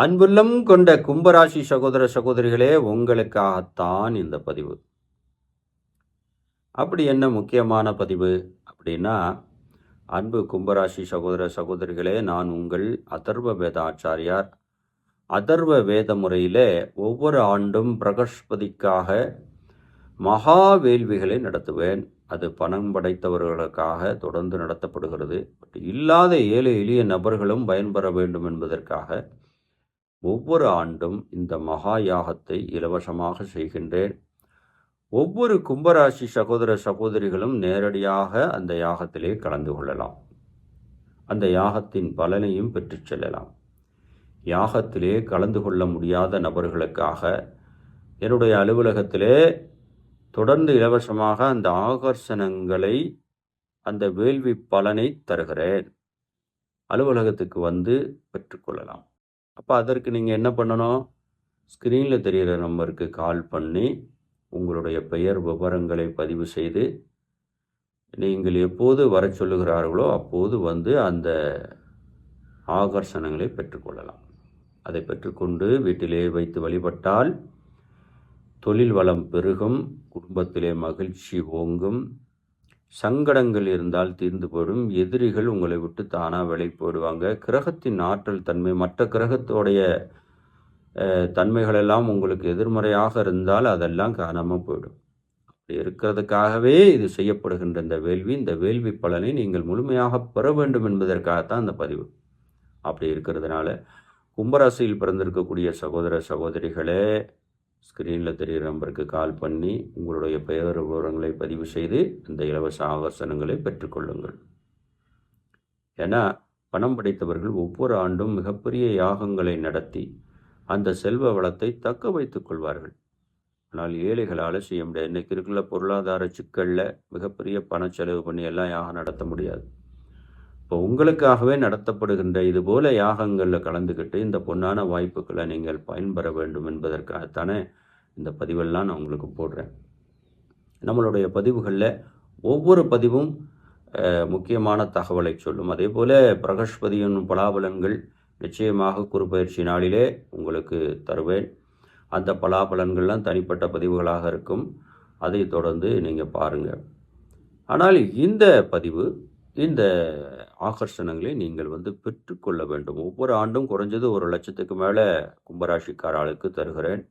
அன்புள்ளம் கொண்ட கும்பராசி சகோதர சகோதரிகளே உங்களுக்காகத்தான் இந்த பதிவு. அப்படி என்ன முக்கியமான பதிவு அப்படின்னா அன்பு கும்பராசி சகோதர சகோதரிகளே நான் உங்கள் அதர்வ வேத ஆச்சாரியார் அதர்வ வேத முறையிலே ஒவ்வொரு ஆண்டும் பிரகஸ்பதிக்காக மகா வேள்விகளை நடத்துவேன். அது பணம் படைத்தவர்களுக்காக தொடர்ந்து நடத்தப்படுகிறது. இல்லாத ஏழை எளிய நபர்களும் பயன்பெற வேண்டும் என்பதற்காக ஒவ்வொரு ஆண்டும் இந்த மகா யாகத்தை இலவசமாக செய்கின்றேன். ஒவ்வொரு கும்பராசி சகோதர சகோதரிகளும் நேரடியாக அந்த யாகத்திலே கலந்து கொள்ளலாம். அந்த யாகத்தின் பலனையும் பெற்றுச் செல்லலாம். யாகத்திலே கலந்து கொள்ள முடியாத நபர்களுக்காக என்னுடைய அலுவலகத்திலே தொடர்ந்து இலவசமாக அந்த ஆகர்ஷணங்களை அந்த வேள்வி பலனை தருகிறேன். அலுவலகத்துக்கு வந்து பெற்றுக்கொள்ளலாம் அப்போ அதற்கு நீங்கள் என்ன பண்ணணும்? ஸ்க்ரீனில் தெரிகிற நம்பருக்கு கால் பண்ணி உங்களுடைய பெயர் விவரங்களை பதிவு செய்து நீங்கள் எப்போது வர சொல்லுகிறார்களோ அப்போது வந்து அந்த ஆகர்ஷணங்களை பெற்றுக்கொள்ளலாம் அதை பெற்றுக்கொண்டு வீட்டிலே வைத்து வழிபட்டால் தொழில் வளம் பெருகும் குடும்பத்திலே மகிழ்ச்சி ஓங்கும் சங்கடங்கள் இருந்தால் தீர்ந்து போடும். எதிரிகள் உங்களை விட்டு தானாக விலை போடுவாங்க கிரகத்தின் ஆற்றல் தன்மை மற்ற கிரகத்தோடைய தன்மைகளெல்லாம் உங்களுக்கு எதிர்மறையாக இருந்தால் அதெல்லாம் காணாமல் போயிடும். அப்படி இருக்கிறதுக்காகவே இது செய்யப்படுகின்ற இந்த வேள்வி. இந்த வேள்வி பலனை நீங்கள் முழுமையாக பெற வேண்டும் என்பதற்காகத்தான் இந்த பதிவு. அப்படி இருக்கிறதுனால கும்பராசியில் பிறந்திருக்கக்கூடிய சகோதர சகோதரிகளே ஸ்க்ரீனில் தெரிகிற நம்பருக்கு கால் பண்ணி உங்களுடைய பெயர் விவரங்களை பதிவு செய்து இந்த இலவச ஆகர்ஷணங்களை பெற்றுக்கொள்ளுங்கள் ஏன்னா பணம் படைத்தவர்கள் ஒவ்வொரு ஆண்டும் மிகப்பெரிய யாகங்களை நடத்தி அந்த செல்வ வளத்தை தக்க வைத்துக் கொள்வார்கள். ஆனால் ஏழைகளால் செய்ய முடியாது. இன்றைக்கி இருக்கிற பொருளாதார சிக்கலில் மிகப்பெரிய பண செலவு பண்ணி எல்லாம் யாகம் நடத்த முடியாது. இப்போ உங்களுக்காகவே நடத்தப்படுகின்ற இது போல யாகங்களில் கலந்துக்கிட்டு இந்த பொன்னான வாய்ப்புகளை நீங்கள் பயன்பெற வேண்டும் என்பதற்காகத்தானே இந்த பதிவெல்லாம் நான் உங்களுக்கு போடுறேன். நம்மளுடைய பதிவுகளில் ஒவ்வொரு பதிவும் முக்கியமான தகவலை சொல்லும். அதே போல் பிரகஷ்பதியின் பலாபலன்கள் நிச்சயமாக குறுப்பயிற்சி நாளிலே உங்களுக்கு தருவேன். அந்த பலாபலன்கள்லாம் தனிப்பட்ட பதிவுகளாக இருக்கும். அதை தொடர்ந்து நீங்கள் பாருங்கள் ஆனால் இந்த பதிவு இந்த ஆகர்ஷணங்களை நீங்கள் வந்து பெற்றுக்கொள்ள வேண்டும். ஒவ்வொரு ஆண்டும் குறைஞ்சது ஒரு லட்சத்துக்கு மேலே கும்பராசிக்கார ஆளுக்கு தருகிறேன்.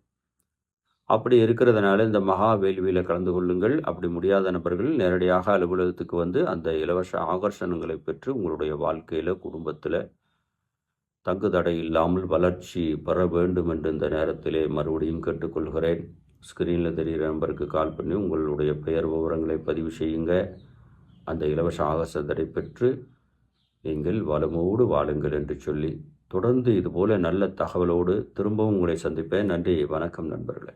அப்படி இருக்கிறதுனால இந்த மகா வேள்வியில் கலந்து கொள்ளுங்கள். அப்படி முடியாத நபர்கள் நேரடியாக அலுவலகத்துக்கு வந்து அந்த இலவச ஆகர்ஷணங்களை பெற்று உங்களுடைய வாழ்க்கையில் குடும்பத்தில் தங்கு தடை இல்லாமல் வளர்ச்சி பெற வேண்டும் என்று இந்த நேரத்திலே மறுபடியும் கேட்டுக்கொள்கிறேன். ஸ்க்ரீனில் தெரிகிற நம்பருக்கு கால் பண்ணி உங்களுடைய பெயர் விவரங்களை பதிவு செய்யுங்க. அந்த இலவச ஆகர்ஷத்தை பெற்று நீங்கள் வளமோடு வாழுங்கள் என்று சொல்லி தொடர்ந்து இதுபோல நல்ல தகவலோடு திரும்பவும் உங்களை சந்திப்பேன். நன்றி வணக்கம் நண்பர்களே.